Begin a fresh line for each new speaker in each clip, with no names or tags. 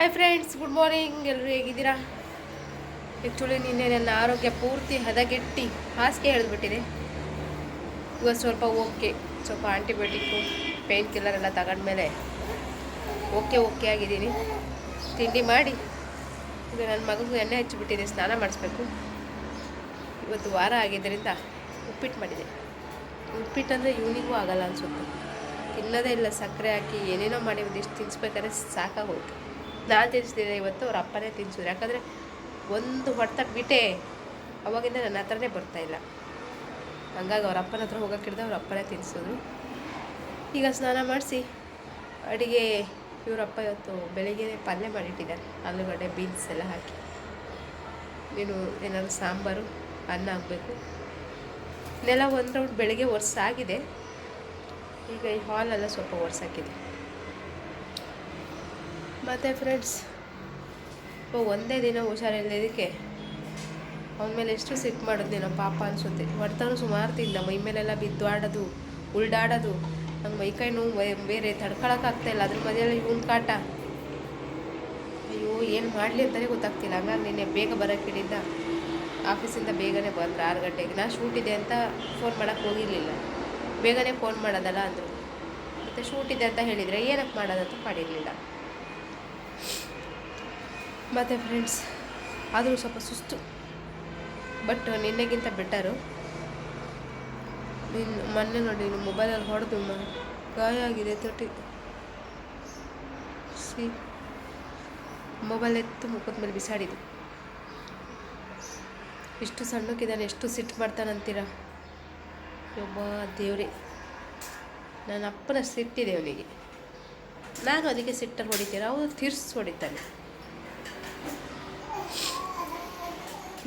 Hi friends good morning ಎಲ್ಲರೂ ಹೇಗಿದ್ದೀರಾ? Actually ನಿನ್ನೆ ನನ್ನ ಆರೋಗ್ಯ ಪೂರ್ತಿ ಹದಗೆಟ್ಟಿ ಹಾಸಿಗೆ ಹೇಳಿಬಿಟ್ಟಿದೆ ಇವಾಗ ಸ್ವಲ್ಪ ಓಕೆ, ಸ್ವಲ್ಪ ಆಂಟಿಬಯೋಟಿಕ್ಕು ಪೇನ್ ಕಿಲ್ಲರ್ ಎಲ್ಲ ತಗೊಂಡ್ಮೇಲೆ ಓಕೆ ಓಕೆ ಆಗಿದ್ದೀನಿ. ತಿಂಡಿ ಮಾಡಿ, ಈಗ ನನ್ನ ಮಗಗೂ ಎಣ್ಣೆ ಹಚ್ಚಿಬಿಟ್ಟಿದೆ, ಸ್ನಾನ ಮಾಡಿಸ್ಬೇಕು. ಇವತ್ತು ವಾರ ಆಗಿದ್ದರಿಂದ ಉಪ್ಪಿಟ್ಟು ಮಾಡಿದೆ. ಉಪ್ಪಿಟ್ಟು ಅಂದರೆ ಇವನಿಗೂ ಆಗಲ್ಲ ಅನಿಸುತ್ತೆ. ತಿನ್ನೋದೇ ಇಲ್ಲ, ಸಕ್ಕರೆ ಹಾಕಿ ಏನೇನೋ ಮಾಡಿ ಒಂದಿಷ್ಟು ತಿನ್ಸ್ಬೇಕಾದ್ರೆ ಸಾಕಾಗೋಯ್ತು. ನಾನು ತಿನ್ನಿಸ್ತಿದ್ದೆ ಇವತ್ತು, ಅವ್ರ ಅಪ್ಪನೇ ತಿನ್ಸಿದ್ರು. ಯಾಕಂದರೆ ಒಂದು ಹೊಡೆತ ಬಿಟ್ಟೆ, ಅವಾಗಿಂದ ನನ್ನ ಹತ್ರನೇ ಬರ್ತಾಯಿಲ್ಲ ಹಂಗಾಗಿ ಅವ್ರ ಅಪ್ಪನ ಹತ್ರ ಹೋಗೋಕೆ ಹಿಡ್ದು ಅವ್ರ ಅಪ್ಪನೇ ತಿನ್ನಿಸಿದ್ರು ಈಗ ಸ್ನಾನ ಮಾಡಿಸಿ, ಅಡುಗೆ ಇವರಪ್ಪ ಇವತ್ತು ಬೆಳಿಗ್ಗೆ ಪಲ್ಯ ಮಾಡಿಟ್ಟಿದ್ದಾರೆ. ಆಲೂಗಡ್ಡೆ, ಬೀನ್ಸ್ ಎಲ್ಲ ಹಾಕಿ. ನೀನು ಏನಾದ್ರು ಸಾಂಬಾರು, ಅನ್ನ ಆಗಬೇಕು ನೆಲ ಒಂದು ರೌಂಡ್ ಬೆಳಗ್ಗೆ ಒರೆಸಾಗಿದೆ. ಈಗ ಈ ಹಾಲೆಲ್ಲ ಸ್ವಲ್ಪ ಒರೆಸಾಕಿದೆ. ಮತ್ತು ಫ್ರೆಂಡ್ಸ್ ಓ, ಒಂದೇ ದಿನ ಹುಷಾರಿಲ್ಲದಕ್ಕೆ ಅವನ ಮೇಲೆ ಎಷ್ಟು ಸಿಟ್ಟು ಮಾಡೋದು ನೀನು ಪಾಪ ಅನಿಸುತ್ತೆ. ಹೊಡ್ತಾನು ಸುಮಾರು ತಿಂದ, ಮೈ ಮೇಲೆಲ್ಲ ಬಿದ್ದು ಆಡೋದು, ಉಲ್ಡಾಡೋದು. ನಂಗೆ ಮೈಕೈ ನೋವು ಬೇರೆ ತಡ್ಕೊಳಕ್ಕಾಗ್ತಾಯಿಲ್ಲ ಅದ್ರ ಮಧ್ಯೆಲ್ಲ ಇವನ್ ಕಾಟ. ಅಯ್ಯೋ, ಏನು ಮಾಡಲಿ ಅಂತಲೇ ಗೊತ್ತಾಗ್ತಿಲ್ಲ. ಹಂಗಾಗಿ ನಿನ್ನೆ ಬೇಗ ಬರೋಕ್ಕೆ ಆಫೀಸಿಂದ ಬೇಗನೆ ಬಂದ್ರೆ ಆರು ಗಂಟೆಗೆ. ನಾನು ಶೂಟ್ ಇದೆ ಅಂತ ಫೋನ್ ಮಾಡೋಕ್ಕೆ ಹೋಗಿರಲಿಲ್ಲ. ಬೇಗನೆ ಫೋನ್ ಮಾಡೋದಲ್ಲ ಅಂದರು. ಮತ್ತು ಶೂಟ್ ಇದೆ ಅಂತ ಹೇಳಿದರೆ ಏನಕ್ಕೆ ಮಾಡೋದಂತ ಮಾಡಿರಲಿಲ್ಲ. ಮತ್ತು ಫ್ರೆಂಡ್ಸ್ ಆದರೂ ಸ್ವಲ್ಪ ಸುಸ್ತು. ಬಟ್ ನಿನ್ನೆಗಿಂತ ಬೆಟರು ನಿನ್ನ ಮೊನ್ನೆ ನೋಡಿ ನೀನು ಮೊಬೈಲಲ್ಲಿ ಹೊಡೆದು ಗಾಯ ಆಗಿದೆ ತೊಟ್ಟಿ ಸಿ ಮೊಬೈಲ್ ಎತ್ತು ಮುಖದ ಮೇಲೆ ಬಿಸಾಡಿದ್ದು. ಎಷ್ಟು ಸಣ್ಣಕ್ಕಿದ್ದಾನೆ, ಎಷ್ಟು ಸಿಟ್ಟು ಮಾಡ್ತಾನಂತೀರ? ಒಬ್ಬ ದೇವ್ರಿ. ನನ್ನ ಅಪ್ಪನ ಸಿಟ್ಟಿದೆ ಅವನಿಗೆ. ನಾನು ಅದಕ್ಕೆ ಸಿಟ್ಟಲ್ಲಿ ಹೊಡಿತೀರ ಅವನು ತೀರ್ಸಿ ಹೊಡಿತಾನೆ.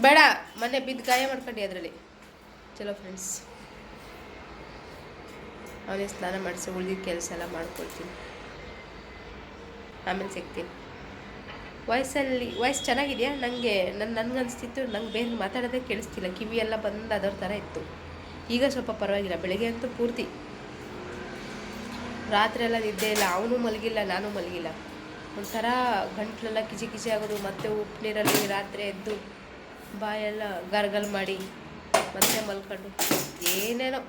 ಬೇಡ, ಮೊನ್ನೆ ಬಿದ್ದು ಗಾಯ ಮಾಡ್ಕೊಂಡು ಅದರಲ್ಲಿ. ಚಲೋ ಫ್ರೆಂಡ್ಸ್ ಅವನಿಗೆ ಸ್ನಾನ ಮಾಡಿಸಿ ಉಳಿದಿದ್ದ ಕೆಲಸ ಎಲ್ಲ ಮಾಡ್ಕೊಳ್ತೀನಿ. ಆಮೇಲೆ ಸಿಗ್ತೀನಿ. ವಾಯ್ಸಲ್ಲಿ ವಾಯ್ಸ್ ಚೆನ್ನಾಗಿದೆಯಾ? ನನಗೆ ನನ್ನ ನನಗೆ ಅನಿಸ್ತಿತ್ತು, ನಂಗೆ ಬೇರೆ ಮಾತಾಡೋದೇ ಕೇಳಿಸ್ತಿಲ್ಲ. ಕಿವಿ ಎಲ್ಲ ಬಂದು ಅದರ ಥರ ಇತ್ತು. ಈಗ ಸ್ವಲ್ಪ ಪರವಾಗಿಲ್ಲ, ಬೆಳಗ್ಗೆ ಅಂತೂ ಪೂರ್ತಿ. ರಾತ್ರಿ ಎಲ್ಲ ನಿದ್ದೆ ಇಲ್ಲ, ಅವನು ಮಲಗಿಲ್ಲ, ನಾನು ಮಲಗಿಲ್ಲ. ಒಂಥರ ಗಂಟ್ಲೆಲ್ಲ ಕಿಚಿ ಕಿಚಿ ಆಗೋದು, ಮತ್ತೆ ಉಪ್ಪು ನೀರಲ್ಲಿ ರಾತ್ರಿ ಎದ್ದು ಬಾಯೆಲ್ಲ ಗರ್ಗಲ್ ಮಾಡಿ ಮತ್ತೆ ಮಲ್ಕೊಂಡು ಏನೇನೋ.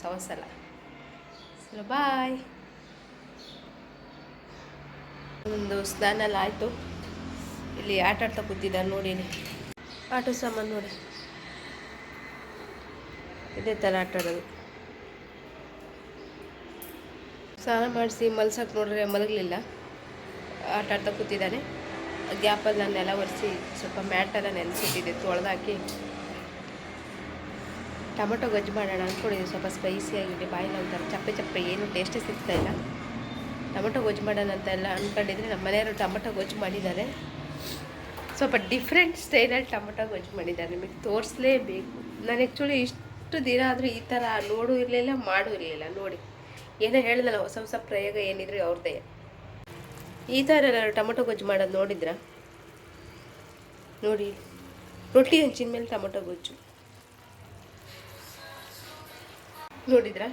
ಸವಸಲ್ಲ ಸಲ ಬಾಯ್ ಒಂದು ಸ್ನಾನ ಎಲ್ಲ ಆಯಿತು. ಇಲ್ಲಿ ಆಟ ಆಡ್ತಾ ನೋಡಿ ನೋಡಿನಿ. ಆಟೋ ಸಾಮಾನು ನೋಡಿ. ಇದೇ ಥರ ಆಟ ಆಡೋದು. ಸ್ನಾನ ಮಾಡಿಸಿ ಮಲ್ಸಕ್ಕೆ ನೋಡಿದ್ರೆ ಮಲಗಲಿಲ್ಲ. ಆಟ ಆಡ್ತಾ ಕೂತಿದ್ದಾನೆ. ಗ್ಯಾಪಲ್ಲಿ ನಾನು ನೆಲ ಒರೆಸಿ ಸ್ವಲ್ಪ ಮ್ಯಾಟೆಲ್ಲ ನೆನೆಸಿಟ್ಟಿದ್ದೆ, ತೊಳೆದಾಕಿ. ಟೊಮೊಟೊ ಗೊಜ್ಜು ಮಾಡೋಣ ಅಂದ್ಕೊಂಡಿದ್ದೆ ಸ್ವಲ್ಪ ಸ್ಪೈಸಿಯಾಗಿದೆ ಬಾಯಿಲ್ಲ ಒಂಥರ ಚಪ್ಪೆ ಚಪ್ಪೆ, ಏನು ಟೇಸ್ಟೇ ಸಿಗ್ತಾ ಇಲ್ಲ. ಟೊಮೊಟೊ ಗೊಜ್ಜು ಮಾಡೋಣ ಅಂತ ಎಲ್ಲ ಅಂದ್ಕೊಂಡಿದ್ರೆ ನಮ್ಮ ಮನೆಯವರು ಟೊಮೊಟೊ ಗೊಜ್ಜು ಮಾಡಿದ್ದಾರೆ. ಸ್ವಲ್ಪ ಡಿಫ್ರೆಂಟ್ ಸ್ಟೈಲಲ್ಲಿ ಟೊಮೊಟೊ ಗೊಜ್ಜು ಮಾಡಿದ್ದಾರೆ, ನಿಮಗೆ ತೋರಿಸಲೇಬೇಕು. ನಾನು ಆ್ಯಕ್ಚುಲಿ ಇಷ್ಟು ದಿನ ಆದರೂ ಈ ಥರ ನೋಡೂ ಇರಲಿಲ್ಲ, ಮಾಡೂ ಇರಲಿಲ್ಲ, ನೋಡಿ. ಏನೋ ಹೇಳಿದಲ್ಲ ಹೊಸ ಹೊಸ ಪ್ರಯೋಗ ಏನಿದ್ರು ಅವ್ರದ್ದೇ. ಈ ಥರ ನಾನು ಟೊಮೊಟೊ ಗೊಜ್ಜು ಮಾಡೋದು ನೋಡಿದ್ರ? ನೋಡಿ, ರೊಟ್ಟಿ ಹಂಚಿನ ಮೇಲೆ ಟೊಮೊಟೊ ಗೊಜ್ಜು. ನೋಡಿದ್ರಾ?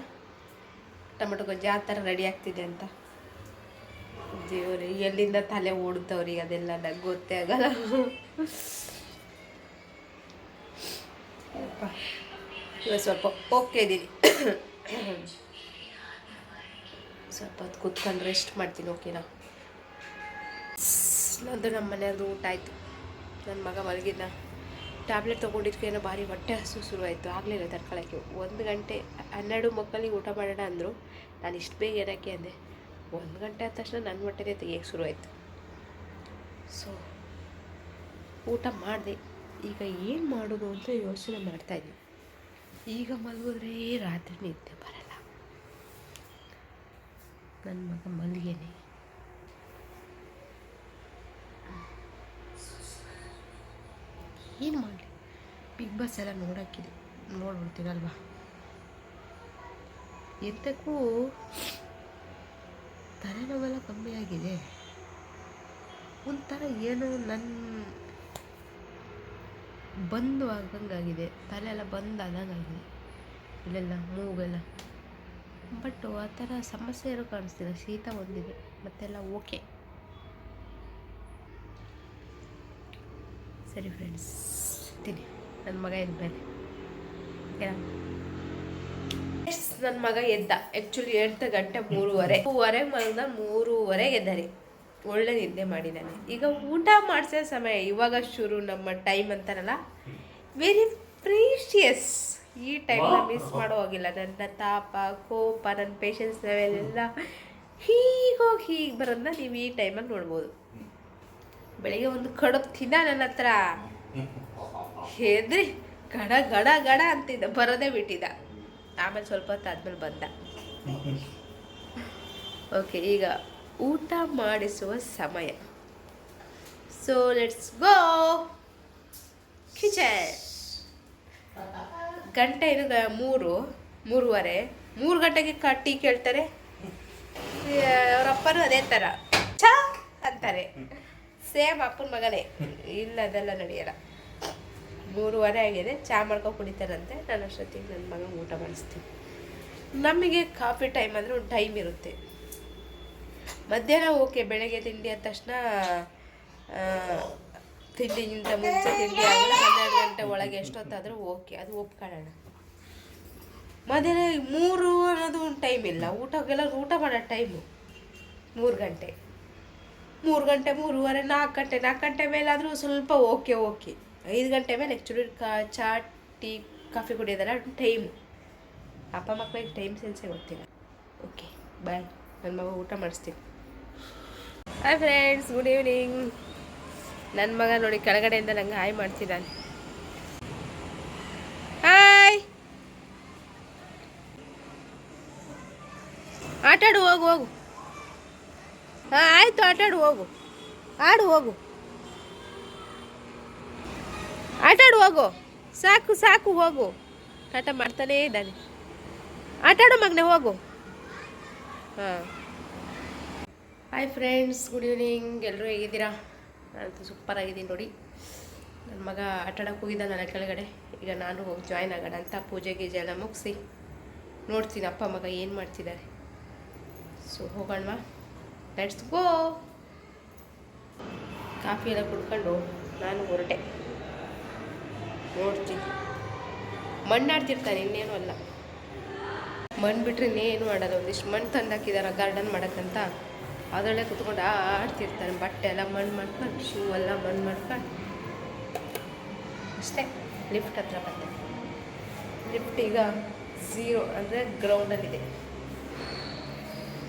ಟೊಮೊಟೊ ಗೊಜ್ಜು ಯಾವ ಥರ ರೆಡಿ ಆಗ್ತಿದೆ ಅಂತ? ದೇವ್ರಿ, ಎಲ್ಲಿಂದ ತಲೆ ಓಡುತ್ತವ್ರಿಗೆ ಅದೆಲ್ಲ ನಂಗೆ ಗೊತ್ತೇ ಆಗಲ್ಲ. ಇವತ್ತು ಸ್ವಲ್ಪ ಓಕೆ ಇದ್ದೀನಿ ಸ್ವಲ್ಪ ಹೊತ್ತು ಕೂತ್ಕೊಂಡು ರೆಸ್ಟ್ ಮಾಡ್ತೀನಿ ಓಕೆನಾ ನಂದು ನಮ್ಮ ಮನೆಯವ್ರದ್ದು ಊಟ ಆಯಿತು. ನನ್ನ ಮಗ ಮಲಗಿದ್ದ ಟ್ಯಾಬ್ಲೆಟ್ ತೊಗೊಂಡಿದ್ಕೇನೋ ಭಾರಿ ಹೊಟ್ಟೆ ಹಸು ಶುರುವಾಯಿತು. ಆಗಲಿಲ್ಲ ತಡ್ಕೊಳ್ಳೋಕ್ಕೆ ಒಂದು ಗಂಟೆ, ಹನ್ನೆರಡು ಮಕ್ಕಳಿಗೆ ಊಟ ಮಾಡೋಣ ಅಂದರು. ನಾನು ಇಷ್ಟು ಬೇಗ ಏನಕ್ಕೆ ಅಂದೆ. ಒಂದು ಗಂಟೆ ಆದ ತಕ್ಷಣ ನನ್ನ ಹೊಟ್ಟೆನೇ ತೆಗಿಯೋಕ್ಕೆ ಶುರುವಾಯಿತು. ಸೊ ಊಟ ಮಾಡಿದೆ. ಈಗ ಏನು ಮಾಡೋದು ಅಂತ ಯೋಚನೆ ಮಾಡ್ತಾಯಿದ್ವಿ ಈಗ ಮಲಗಿದ್ರೆ ರಾತ್ರಿ ನಿದ್ದೆ ಬರಲ್ಲ. ನನ್ನ ಮಗ ಮಲಗೇನೆ. ಏನು ಮಾಡಲಿ? ಬಿಗ್ ಬಾಸ್ ಎಲ್ಲ ನೋಡೋಕ್ಕಿದೆ ನೋಡ್ಬಿಡ್ತೀನಲ್ವಾ ಎಂತಕ್ಕೂ ತಲೆನೋವೆಲ್ಲ ಕಮ್ಮಿ ಆಗಿದೆ. ಒಂಥರ ಏನೋ ನನ್ನ ಬಂದು ಆಗಂಗಾಗಿದೆ ತಲೆ ಎಲ್ಲ ಬಂದು ಆದಂಗಾಗಿದೆ. ಇಲ್ಲೆಲ್ಲ ಮೂಗೆಲ್ಲ. ಬಟ್ ಆ ಥರ ಸಮಸ್ಯೆ ಇರೋ ಕಾಣಿಸ್ತಿಲ್ಲ. ಶೀತ ಬಂದಿದೆ ಮತ್ತೆಲ್ಲ ಓಕೆ ಸರಿ ಫ್ರೆಂಡ್ಸ್ ತಿನ್ನಿ. ನನ್ನ ಮಗ ಎದ್ದ ಮೇಲೆ. ನನ್ನ ಮಗ ಎದ್ದ. ಆ್ಯಕ್ಚುಲಿ ಎಂಟು ಗಂಟೆ ಮೂರುವರೆ. ಮೂರುವರೆ ಮಲಗ್ದ ಮೂರುವರೆ ಎದ್ದರಿ ಒಳ್ಳೆ ನಿದ್ದೆ ಮಾಡಿದ್ದಾನೆ ಈಗ ಊಟ ಮಾಡಿಸೋ ಸಮಯ ಇವಾಗ ಶುರು ನಮ್ಮ ಟೈಮ್ ಅಂತಾರಲ್ಲ ವೆರಿ ಪ್ರೀಶಿಯಸ್ ಈ ಟೈಮ್ನ ಮಿಸ್ ಮಾಡೋ ಹೋಗಿಲ್ಲ. ನನ್ನ ತಾಪ ಕೋಪ ನನ್ನ ಪೇಷನ್ಸ್ ಲೆವೆಲ್ ಎಲ್ಲ ಹೀಗೋಗಿ ಹೀಗೆ ಬರೋದನ್ನ ನೀವು ಈ ಟೈಮಲ್ಲಿ ನೋಡ್ಬೋದು. ಬೆಳಿಗ್ಗೆ ಒಂದು ಕಡುಬು ತಿನ್ನ ನನ್ನ ಹತ್ರ. ಹೆದ್ರಿ ಗಡ ಗಡ ಗಡ ಅಂತಿದ್ದ, ಬರೋದೇ ಬಿಟ್ಟಿದ್ದ. ಆಮೇಲೆ ಸ್ವಲ್ಪ ಹೊತ್ತು ಆದ್ಮೇಲೆ ಬಂದ. ಓಕೆ, ಈಗ ಊಟ ಮಾಡಿಸುವ ಸಮಯ. ಸೊ ಲೆಟ್ಸ್ ಗೋ ಕಿಚನ್ ಗಂಟೆ ಏನು ಮೂರು, ಮೂರುವರೆ. ಮೂರು ಗಂಟೆಗೆ ಕಟ್ಟಿ ಕೇಳ್ತಾರೆ. ಅವರಪ್ಪನೂ ಅದೇ ಥರ. ಚಾ ಅಂತಾರೆ. ಸೇಮ್ ಅಪ್ಪನ ಮಗನೇ. ಇಲ್ಲ, ಅದೆಲ್ಲ ನಡೆಯಲ್ಲ. ಮೂರುವರೆ ಆಗಿದೆ. ಚಾ ಮಾಡ್ಕೊಂಡು ಕುಡಿತಾರಂತೆ. ನಾನು ಅಷ್ಟೊತ್ತಿಗೆ ನನ್ನ ಮಗ ಊಟ ಮಾಡಿಸ್ತೀನಿ. ನಮಗೆ ಕಾಫಿ ಟೈಮ್ ಅಂದರೆ ಒಂದು ಟೈಮ್ ಇರುತ್ತೆ. ಮಧ್ಯಾಹ್ನ ಓಕೆ, ಬೆಳಗ್ಗೆ ತಿಂಡಿ ಆದ ತಕ್ಷಣ ತಿಂಡಿಗಿಂತ ಮುಂಚೆ ತಿಂಡಿ ಆಗಲ್ಲ ಹನ್ನೆರಡು ಗಂಟೆ ಒಳಗೆ ಎಷ್ಟೊತ್ತಾದರೂ ಓಕೆ, ಅದು ಒಪ್ಕೊಳ್ಳೋಣ. ಮಧ್ಯಾಹ್ನ ಮೂರು ಅನ್ನೋದು ಒಂದು ಟೈಮ್ ಇಲ್ಲ. ಊಟಕ್ಕೆಲ್ಲ ಊಟ ಮಾಡೋ ಟೈಮು. ಮೂರು ಗಂಟೆ. ಮೂರು ಗಂಟೆ, ಮೂರುವರೆ, ನಾಲ್ಕು ಗಂಟೆ ನಾಲ್ಕು ಗಂಟೆ ಮೇಲಾದರೂ ಸ್ವಲ್ಪ ಓಕೆ ಓಕೆ ಐದು ಗಂಟೆ ಮೇಲೆ ಆ್ಯಕ್ಚುಲಿ ಕಾ, ಚಾ, ಟೀ, ಕಾಫಿ ಕುಡಿಯೋದಲ್ಲ ಟೈಮ್ ಅಪ್ಪ ಮಕ್ಕಳಿಗೆ ಟೈಮ್ ಸೆನ್ಸೇ ಗೊತ್ತಿಲ್ಲ. ಓಕೆ ಬಾಯ್ ನನ್ನ ಮಗ ಊಟ ಮಾಡಿಸ್ತೀನಿ. ಹಾಯ್ ಫ್ರೆಂಡ್ಸ್ ಗುಡ್ ಈವ್ನಿಂಗ್ ನನ್ನ ಮಗ ನೋಡಿ ಕೆಳಗಡೆಯಿಂದ ನಂಗೆ ಹಾಯ್ ಮಾಡ್ತಿದ್ದಾನೆ. ಹಾಯ್ ಆಟಾಡು, ಹೋಗು ಹೋಗು. ಹಾಂ, ಆಯಿತು ಆಟಾಡು ಹೋಗು. ಆಡು, ಹೋಗು. ಆಟಾಡು ಹೋಗು. ಸಾಕು ಸಾಕು, ಹೋಗು. ಆಟ ಮಾಡ್ತಾನೇ ಇದ್ದಾನೆ. ಆಟಾಡು ಮಗನೇ, ಹೋಗು. ಹಾಂ. ಹಾಯ್ ಫ್ರೆಂಡ್ಸ್ ಗುಡ್ ಈವ್ನಿಂಗ್ ಎಲ್ಲರೂ ಹೇಗಿದ್ದೀರಾ? ನಾನಂತೂ ಸೂಪರ್ ಆಗಿದ್ದೀನಿ ನೋಡಿ. ನನ್ನ ಮಗ ಆಟಾಡಕ್ಕೆ ನನ್ನ ಕೆಳಗಡೆ. ಈಗ ನಾನು ಹೋಗಿ ಜಾಯ್ನ್ ಆಗೋಣ ಅಂತ ಪೂಜೆ ಗೀಜೆ ಎಲ್ಲ ಮುಗಿಸಿ ನೋಡ್ತೀನಿ ಅಪ್ಪ, ಮಗ ಏನು ಮಾಡ್ತಿದ್ದಾರೆ. ಸೊ ಹೋಗೋಣವಾ? ಲೆಟ್ಸ್ ಗೋ ಕಾಫಿ ಎಲ್ಲ ಕುಡ್ಕೊಂಡು ನಾನು ಹೊರಟೆ. ನೋಡ್ತೀನಿ. ಮಣ್ಣಾಡ್ತಿರ್ತಾನೆ ಇನ್ನೇನು ಅಲ್ಲ. ಮಣ್ಣು ಬಿಟ್ಟರೆ ಇನ್ನೇನು ಮಾಡೋದು ಒಂದಿಷ್ಟು ಮಣ್ಣು ತಂದು ಹಾಕಿದಾರ ಗಾರ್ಡನ್ ಮಾಡೋಕ್ಕಂತ. ಅದರಲ್ಲೇ ಕುತ್ಕೊಂಡು ಆಡ್ತಿರ್ತಾನೆ ಬಟ್ಟೆ ಎಲ್ಲ ಮಣ್ಣು ಮಾಡ್ಕೊಂಡು ಶೂ ಎಲ್ಲ ಮಣ್ಣು ಮಾಡ್ಕೊಂಡು. ಅಷ್ಟೇ. ಲಿಫ್ಟ್ ಹತ್ರ ಬಂದೆ ಲಿಫ್ಟ್ ಈಗ ಝೀರೋ ಅಂದರೆ ಗ್ರೌಂಡಲ್ಲಿದೆ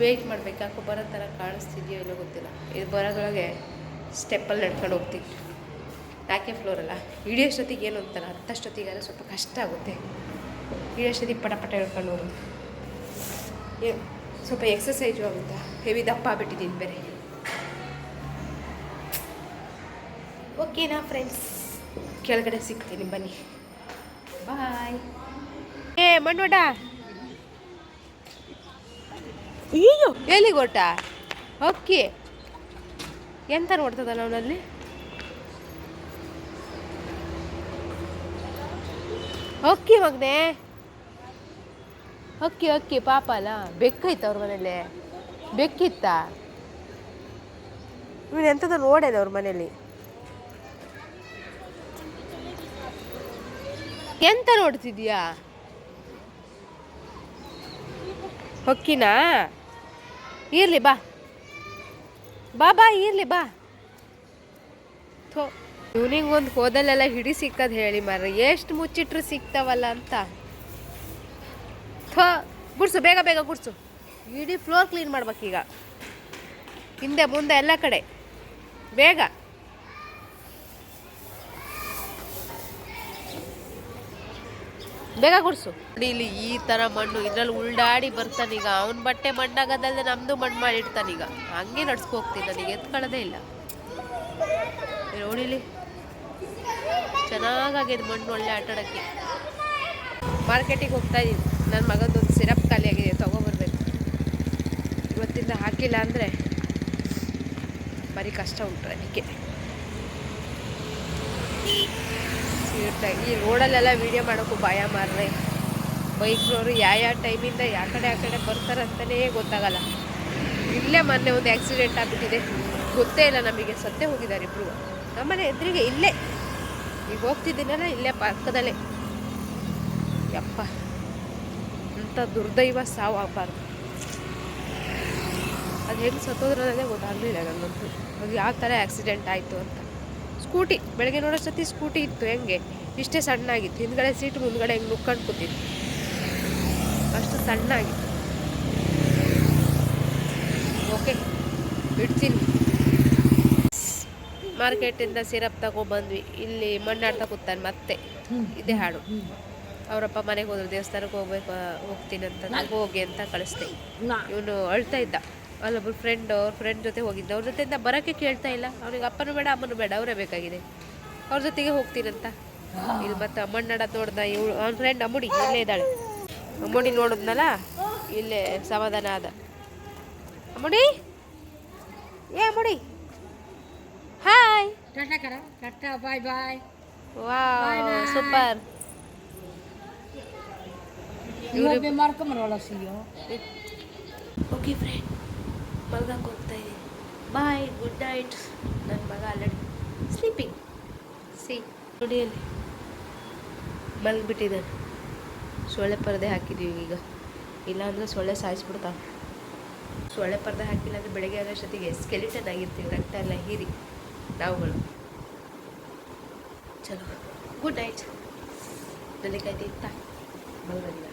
ವೆಯ್ಟ್ ಮಾಡ್ಬೇಕು? ಯಾಕೋ ಬರೋ ಥರ ಕಾಣಿಸ್ತಿದೆಯೋ ಇಲ್ಲೋ ಗೊತ್ತಿಲ್ಲ. ಇದು ಬರೋದೊಳಗೆ ಸ್ಟೆಪ್ಪಲ್ಲಿ ನಡ್ಕೊಂಡು ಹೋಗ್ತೀವಿ ಯಾಕೆ ಫ್ಲೋರಲ್ಲ ಇಳಿಯೋಷ್ಟೊತ್ತಿಗೆ ಏನು ಅತ್ತಷ್ಟೊತ್ತಿಗೆ ಆದರೆ ಸ್ವಲ್ಪ ಕಷ್ಟ ಆಗುತ್ತೆ. ಇಳಿಯೋಷ್ಟೊತ್ತಿಗೆ ಪಟ ಪಟ ಹೇಳ್ಕೊಂಡು ಹೋಗೋದು ಸ್ವಲ್ಪ ಎಕ್ಸಸೈಜು ಆಗುತ್ತಾ? ಹೆವಿ ದಪ್ಪ ಆಗ್ಬಿಟ್ಟಿದ್ದೀನಿ ಬೇರೆ. ಓಕೆನಾ ಫ್ರೆಂಡ್ಸ್ ಕೆಳಗಡೆ ಸಿಗ್ತೀನಿ, ಬನ್ನಿ. ಬಾಯ್ ಏ ಮಣ್ಣೋಡ ಎಲ್ಲಿ ಹೊರಟ ಓಕೆ ಎಂತ ನೋಡ್ತದಲ್ಲ ಅವನಲ್ಲಿ? ಹೊಕ್ಕಿ ಮಗನೆ. ಹೊಕ್ಕಿ ಹೊಕ್ಕಿ, ಪಾಪ ಅಲ್ಲ. ಬೆಕ್ಕೈತ ಅವ್ರ ಮನೇಲಿ ಬೆಕ್ಕಿತ್ತ? ಇವನು ಎಂಥದ್ದು ನೋಡೇನ ಅವ್ರ ಮನೇಲಿ ಎಂತ ನೋಡ್ತಿದ್ಯಾ? ಹೊಕ್ಕಿನಾ? ಇರ್ಲಿ ಬಾ. ಬಾ ಬಾ ಇರಲಿ ಬಾ. ಥೋ. ಇವನಿಗೆ ಒಂದು ಹೋದಲ್ಲೆಲ್ಲ ಹಿಡಿ ಸಿಕ್ಕದ್ ಹೇಳಿ ಮರ ಎಷ್ಟು ಮುಚ್ಚಿಟ್ರು ಸಿಗ್ತಾವಲ್ಲ ಅಂತ. ಥೋ ಗುಡ್ಸು ಬೇಗ ಬೇಗ ಗುಡ್ಸು. ಇಡೀ ಫ್ಲೋರ್ ಕ್ಲೀನ್ ಮಾಡ್ಬೇಕೀಗ. ಹಿಂದೆ ಮುಂದೆ ಎಲ್ಲ ಕಡೆ. ಬೇಗ. ಬೇಗ ಗುಡ್ಸು. ಇಲ್ಲಿ ಈ ತರ ಮಣ್ಣು, ಇದ್ರಲ್ಲಿ ಉಲ್ಡಾಡಿ ಬರ್ತಾನೀಗ ಅವನ ಬಟ್ಟೆ ಮಣ್ಣಾಗದಲ್ಲದೆ ನಮ್ದು ಮಣ್ಣು ಮಾಡಿರ್ತಾನೀಗ ಹಂಗೆ ನಡ್ಸ್ಕೊ ಹೋಗ್ತೀನಿ ನನಗೆ ಎತ್ಕೊಳ್ಳೋದೇ ಇಲ್ಲ. ನೋಡಿಲಿ ಚೆನ್ನಾಗಾಗಿದೆ ಮಣ್ಣು ಒಳ್ಳೆ ಆಟಾಡೋಕ್ಕೆ. ಮಾರ್ಕೆಟಿಗೆ ಹೋಗ್ತಾ ಇದ್ದೀನಿ. ನನ್ನ ಮಗಂದೊಂದು ಸಿರಪ್ ಖಾಲಿ ಆಗಿದೆ ತೊಗೊಬರ್ಬೇಕು. ಇವತ್ತಿಂದ ಹಾಕಿಲ್ಲ ಅಂದರೆ ಬರೀ ಕಷ್ಟ ಉಂಟು ಅದಕ್ಕೆ. ಈ ರೋಡಲ್ಲೆಲ್ಲ ವೀಡಿಯೋ ಮಾಡೋಕ್ಕೂ ಭಯ ಮಾರ್ರೆ. ಬೈಕ್ನವರು ಯಾವ ಯಾವ ಟೈಮಿಂದ ಯಾವ ಕಡೆ ಆ ಕಡೆ ಬರ್ತಾರಂತಲೇ ಗೊತ್ತಾಗಲ್ಲ. ಇಲ್ಲೇ ಮೊನ್ನೆ ಒಂದು ಆಕ್ಸಿಡೆಂಟ್ ಆಗಿಬಿಟ್ಟಿದೆ. ಗೊತ್ತೇ ಇಲ್ಲ ನಮಗೆ. ಸತ್ತೇ ಹೋಗಿದ್ದಾರೆ ಇಬ್ಬರು ನಮ್ಮನೆ ಎದುರಿಗೆ ಇಲ್ಲೇ. ಈಗ ಹೋಗ್ತಿದ್ದೀನಲ್ಲ, ಇಲ್ಲೇ ಪಕ್ಕದಲ್ಲೇ. ಯಪ್ಪ. ಅಂಥ ದುರ್ದೈವ ಸಾವು ಆಗಬಾರ್ದು. ಅದು ಹೆಂಗೆ ಸತ್ತೋದ್ರಲ್ಲೇ ಗೊತ್ತಾಗಲಿಲ್ಲ ನನಗಂತೂ ಅದು ಯಾವ ಥರ ಆಕ್ಸಿಡೆಂಟ್ ಆಯಿತು ಅಂತ. ಸ್ಕೂಟಿ, ಬೆಳಗ್ಗೆ ನೋಡೋಷ್ಟೊತ್ತಿ ಸ್ಕೂಟಿ ಇತ್ತು, ಹೆಂಗೆ? ಇಷ್ಟೇ ಸಣ್ಣಾಗಿತ್ತು. ಹಿಂದ್ಗಡೆ ಸೀಟ್, ಮುಂದ್ಗಡೆ ಹೆಂಗೆ ನುಕ್ಕೊಂಡು ಕೂತಿತ್ತು ಅಷ್ಟು ಸಣ್ಣಾಗಿತ್ತು. ಓಕೆ ಬಿಡ್ತೀನಿ ಮಾರ್ಕೆಟಿಂದ ಸಿರಪ್ ತಗೊಬಂದ್ವಿ. ಇಲ್ಲಿ ಮಣ್ಣಾಡ್ತಾ ಕೂತಾನೆ ಮತ್ತೆ. ಇದೇ ಹಾಡು. ಅವರಪ್ಪ ಮನೆಗೆ ಹೋದ್ರು ದೇವಸ್ಥಾನಕ್ಕೆ ಹೋಗ್ಬೇಕು ಹೋಗ್ತೀನಿ ಅಂತ ಹೋಗಿ ಅಂತ ಕಳಿಸ್ತೀನಿ ಇವನು ಅಳ್ತಾ ಇದ್ದ. ಅಲ್ಲೊಬ್ಬರು ಫ್ರೆಂಡ್ ಅವ್ರ ಫ್ರೆಂಡ್ ಜೊತೆ ಹೋಗಿದ್ದೆ. ಅವ್ರ ಜೊತೆಯಿಂದ ಬರೋಕ್ಕೆ ಕೇಳ್ತಾ ಇಲ್ಲ. ಅವ್ರಿಗೆ ಅಪ್ಪನೂ ಬೇಡ ಅಮ್ಮನೂ ಬೇಡ ಅವರೇ ಬೇಕಾಗಿದೆ. ಅವ್ರ ಜೊತೆಗೆ ಹೋಗ್ತೀನಂತ. ಇಲ್ಲಿ ಮತ್ತೆ ಅಮ್ಮಣ್ಣಡ ತೋಡ್ದ ಇವಳು ಅವ್ನ ಫ್ರೆಂಡ್ ಅಮ್ಮುಡಿ ಇಲ್ಲೇ ಇದ್ದಾಳೆ. ಅಮ್ಮಡಿ ನೋಡಿದ್ನಲ್ಲ ಇಲ್ಲೇ ಸಮಾಧಾನ ಆದ. ಅಮ್ಮುಡಿ? ಏ ಅಮ್ಮಡಿ? ಹಾಯ್
ಬಾಯ್ ಬಾಯ್.
ವಾ ಸೂಪರ್
ಇವ್ರು ಮಾಡ್ಕೊಂಬರೋಲ್ಲ
ಓಕೆ ಫ್ರೆಂಡ್ ಮಲ್ಗಕ್ಕೆ ಹೋಗ್ತಾ ಇದ್ದೀನಿ ಬಾಯ್ ಗುಡ್ ನೈಟ್ ನನ್ನ ಮಗ ಆಲ್ರೆಡಿ ಸ್ಲೀಪಿಂಗ್ ಸಿ ನೋಡಿ ಅಲ್ಲಿ ಮಲಗಿಬಿಟ್ಟಿದ್ದಾನೆ. ಸೊಳ್ಳೆ ಪರದೆ ಹಾಕಿದ್ದೀವಿ ಈಗ. ಇಲ್ಲಾಂದರೆ ಸೊಳ್ಳೆ ಸಾಯಿಸ್ಬಿಡ್ತಾವೆ ಸೊಳ್ಳೆ ಪರದೆ ಹಾಕಿಲ್ಲ ಅಂದರೆ ಬೆಳಗ್ಗೆ ಆಗೋಷ್ಟೊತ್ತಿಗೆ ಸ್ಕೆಲಿಟನ್ ಆಗಿರ್ತೀವಿ, ರಕ್ತ ಎಲ್ಲ ಹೀರಿ ನಾವುಗಳು. ಚಲೋ. ಗುಡ್ ನೈಟ್ ನನಗೆ ಇತ್ತ ಮಲ್ಗಿಲ್ಲ